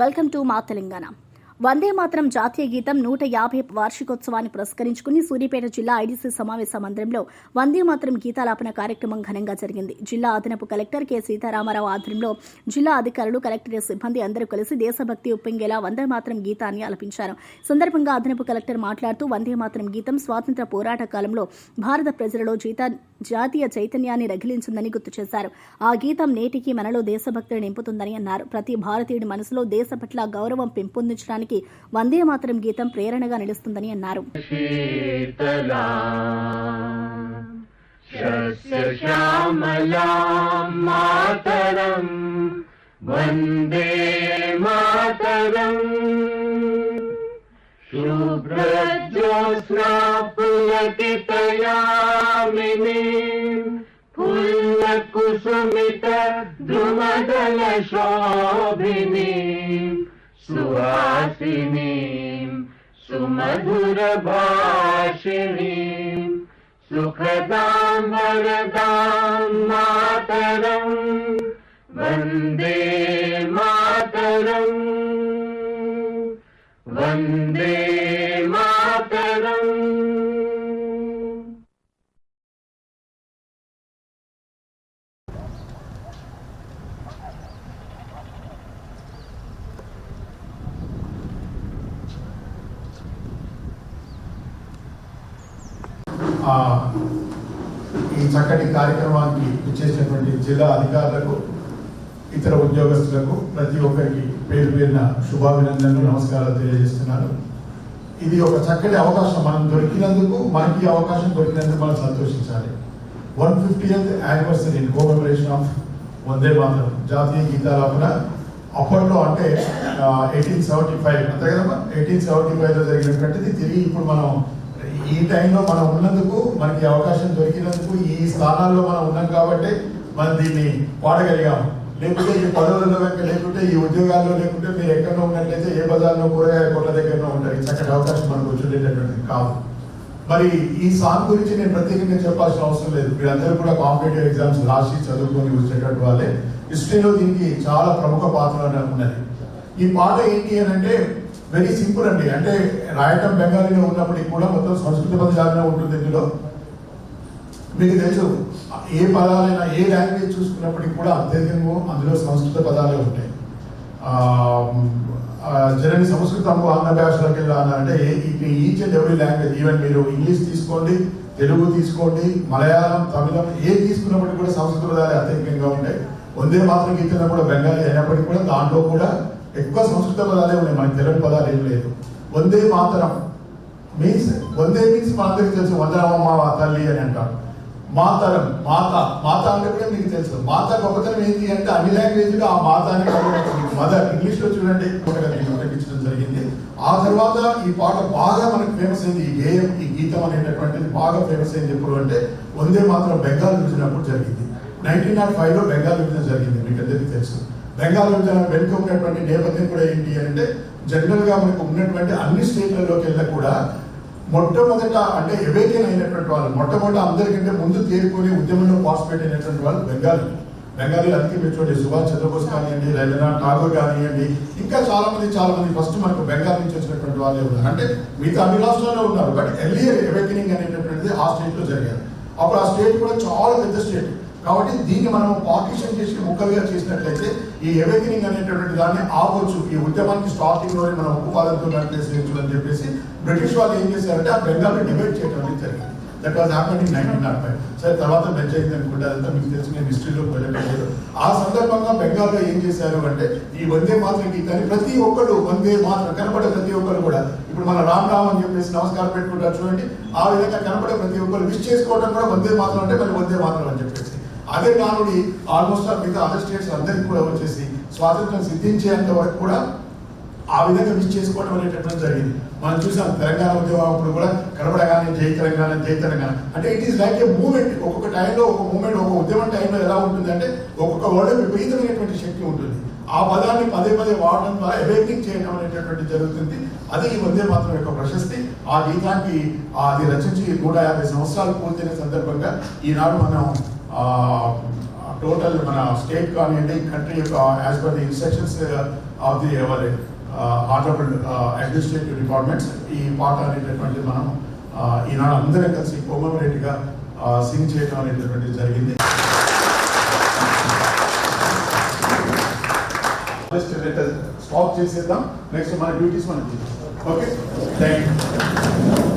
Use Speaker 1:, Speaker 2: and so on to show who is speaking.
Speaker 1: Welcome to మా తెలంగాణ. వందే మాత్రం జాతీయ గీతం నూట యాభై వార్షికోత్సవాన్ని పురస్కరించుకుని సూర్యాపేట జిల్లా ఐడీసీ సమావేశ మందిరంలో వందే మాత్రం గీతాలాపన కార్యక్రమం ఘనంగా జరిగింది. జిల్లా అదనపు కలెక్టర్ కె. సీతారామారావు ఆధ్వర్యంలో జిల్లా అధికారులు కలెక్టరేట్ సిబ్బంది అందరూ కలిసి దేశభక్తి ఉప్పొంగేలా వందే మాత్రం గీతాన్ని ఆలపించారు సందర్భంగా అదనపు కలెక్టర్ మాట్లాడుతూ వందే మాత్రం గీతం స్వాతంత్ర పోరాట కాలంలో భారత ప్రజలలో జీతా జాతీయ చైతన్యాన్ని రగిలించిందని గుర్తు చేశారు. ఆ గీతం నేటికి మనలో దేశభక్తిని నింపుతుందని అన్నారు. ప్రతి భారతీయుడి మనసులో దేశ పట్ల గౌరవం పెంపొందించడానికి వందే మాత్రం గీతం ప్రేరణగా నిలుస్తుందని అన్నారు.
Speaker 2: మాతరం వందే మాతరం. पुलकितयामिनी फुल्लकुसुमित द्रुमदलशोभिनी सुहासिनीं सुमधुरभाषिणीं सुखदां वरदां मातरम् वन्दे
Speaker 3: ఈ చక్కటి కార్యక్రమానికి ఇచ్చేసినటువంటి జిల్లా అధికారులకు ఇతర ఉద్యోగస్తులకు ప్రతి ఒక్కరికి పేరు పేరిన శుభాభినందనలు నమస్కారాలు తెలియజేస్తున్నాను ఇది ఒక చక్కటి అవకాశం మనం దొరికినందుకు మనకి అవకాశం దొరికినందుకు మనం సంతోషించాలి. One fiftieth anniversary in commemoration of Vande Mataram జాతీయ గీతాలాపన అప్పట్లో అంటే ఎయిటీన్ సెవెంటీ ఫైవ్ అంతే కదా ఎయిటీన్ సెవెంటీ ఫైవ్లో జరిగినటువంటిది. తిరిగి ఇప్పుడు మనం ఈ టైంలో మనం ఉన్నందుకు మనకి అవకాశం దొరికినందుకు ఈ స్థానాల్లో మనం ఉన్నాం కాబట్టి మనం దీన్ని వాడగలిగాము. లేకుంటే ఈ పదవుల్లో కనుక లేకుంటే ఈ ఉద్యోగాల్లో లేకుంటే మీరు ఎక్కడో ఉన్నట్లయితే ఏ బజార్లో కూరగాయ కొట్ల దగ్గరలో ఉంటారు చక్కటి అవకాశం మనకు వచ్చేటటువంటిది కాదు. మరి ఈ సాంగ్ గురించి నేను ప్రత్యేకంగా చెప్పాల్సిన అవసరం లేదు. మీరందరూ కూడా కాంపిటేటివ్ ఎగ్జామ్స్ రాసి చదువుకొని వచ్చేటటువంటి వాళ్ళే. హిస్టరీలో దీనికి చాలా ప్రముఖ పాత్ర అనేది ఉన్నది. ఈ పాట ఏంటి అని అంటే వెరీ సింపుల్ అండి. అంటే రాయటం బెంగాలీలో ఉన్నప్పటికి కూడా మొత్తం సంస్కృత పదజాలనే ఉంటుంది ఇందులో. మీకు తెలుసు ఏ పదాలైనా ఏ లాంగ్వేజ్ చూసుకున్నప్పటికీ కూడా అత్యధికంగా అందులో సంస్కృత పదాలే ఉంటాయి. జనరల్ సంస్కృతం అన్న భాషలోకి అంటే each and every language even మీరు ఇంగ్లీష్ తీసుకోండి తెలుగు తీసుకోండి మలయాళం తమిళం ఏ తీసుకున్నప్పటికీ కూడా సంస్కృత పదాలే అత్యధికంగా ఉంటాయి. వందే మాత్రం గీతలో కూడా బెంగాలీ అయినప్పటికీ కూడా దాంట్లో కూడా ఎక్కువ సంస్కృత పదాలే ఉన్నాయి మనకి తెలుగు పదాలు ఏం లేదు. వందే మాతరం మీన్స్ వందే మీన్స్ మనందరికీ తెలుసు వందనమ్మ తల్లి అని అంటారు మాతరం మాత మాత అంటే కూడా మీకు తెలుసు. మాత గొప్పతనం ఏంటి అంటే అన్ని లాంగ్వేజ్లో ఆ మాత అని మదర్ ఇంగ్లీష్లో చూడండి ప్రకటించడం జరిగింది. ఆ తర్వాత ఈ పాట బాగా మనకు ఫేమస్ అయింది. ఈ గేయం ఈ గీతం అనేటటువంటిది బాగా ఫేమస్ అయింది ఎప్పుడు అంటే వందే మాత్రం బెంగాల్ విభజనప్పుడు జరిగింది. నైన్టీన్ నాట్ ఫైవ్లో బెంగాల్ విభజన జరిగింది. మీకు అందరికీ తెలుసు. బెంగాల్ విభజన వెనుక ఉన్నటువంటి నేపథ్యం కూడా ఏంటి అంటే జనరల్గా మనకు ఉన్నటువంటి అన్ని స్టేట్లలోకి వెళ్ళా కూడా మొట్టమొదట అంటే ఎవేకెన్ అయినటువంటి వాళ్ళు మొట్టమొదట అందరికంటే ముందు తేరుకొని ఉద్యమంలో పార్టిసిపేట్ అయినటువంటి వాళ్ళు బెంగాలీ. బెంగాలీలు అందుకే మీరు చూడండి సుభాష్ చంద్రబోస్ కానివ్వండి రవీంద్రనాథ్ ఠాగూర్ కానివ్వండి ఇంకా చాలా మంది చాలా మంది ఫస్ట్ మనకు బెంగాల్ నుంచి వచ్చినటువంటి వాళ్ళే ఉన్నారు. అంటే మిగతా అన్ని రాష్ట్రాల్లో ఉన్నారు. బట్ ఎర్లియర్ ఎవేకెనింగ్ అనేటటువంటిది ఆ స్టేట్లో జరిగారు. అప్పుడు ఆ స్టేట్ కూడా చాలా పెద్ద స్టేట్. కాబట్టి దీన్ని మనం పార్టీషన్ చేసి ముక్కలుగా చేసినట్లయితే ఈ ఎవేకనింగ్ అనేటటువంటి దాన్ని ఆపొచ్చు. ఈ ఉద్యమానికి స్టార్టింగ్లో మనం ఉక్కుపాదంతో నడిపేసేయచ్చు అని చెప్పేసి బ్రిటిష్ వాళ్ళు ఏం చేశారంటే ఆ బెంగాల్ డిబేట్ చేయడం అనేది జరిగింది. That was happen in nineteen naught five సరే తర్వాత బెంచ్ అయింది అనుకుంటే అదంతా మీకు తెలిసి నేను హిస్టరీలో వెళ్ళలేదు ఆ సందర్భంగా బెంగాల్లో ఏం చేశారు అంటే ఈ వందే మాత్రం గీతాన్ని ప్రతి ఒక్కరు వందే మాత్రం కనపడే ప్రతి ఒక్కరు కూడా ఇప్పుడు మన రామ్ రామ్ అని చెప్పేసి నమస్కారం పెట్టుకుంటారు చూడండి ఆ విధంగా కనపడే ప్రతి ఒక్కరు విష్ చేసుకోవడం కూడా వందే మాత్రం అంటే మళ్ళీ వందే మాత్రం అని చెప్పేసి. అదే నానుడి ఆల్మోస్ట్ మిగతా అదర్ స్టేట్స్ అందరికీ కూడా వచ్చేసి స్వాతంత్రం సిద్ధించేంత వరకు కూడా ఆ విధంగా విష్ చేసుకోవడం అనేటటువంటి జరిగింది. మనం చూసాం తెలంగాణ ఉద్యమం కూడా కనబడగానే జై తెలంగాణ జై తెలంగాణ. అంటే it is like a moment ఒక్కొక్క టైంలో ఒక మూమెంట్ ఒక ఉద్యమం టైంలో ఎలా ఉంటుంది అంటే ఒక్కొక్క వర్డ్ విపరీతమైనటువంటి శక్తి ఉంటుంది. ఆ పదాన్ని పదే పదే వాడడం ద్వారా అవేకింగ్ చేయడం అనేటటువంటి జరుగుతుంది. అది ఈ వందే మాత్రం యొక్క ప్రశస్తి. ఆ గీతానికి అది రచించి నూట యాభై సంవత్సరాలు పూర్తయిన సందర్భంగా ఈనాడు మనం టోటల్ మన స్టేట్ కానివ్వండి కంట్రీ యొక్క as per the instructions of the ever honourable administrative departments ఈ పాట అనేటటువంటి మనం ఈనాడు అందరం కలిసి కోమమరేట్గా సింగ్ చేయడం అనేటటువంటిది జరిగింది. స్టాప్ చేసేద్దాం. నెక్స్ట్ మన డ్యూటీస్ మనకి ఓకే థ్యాంక్ యూ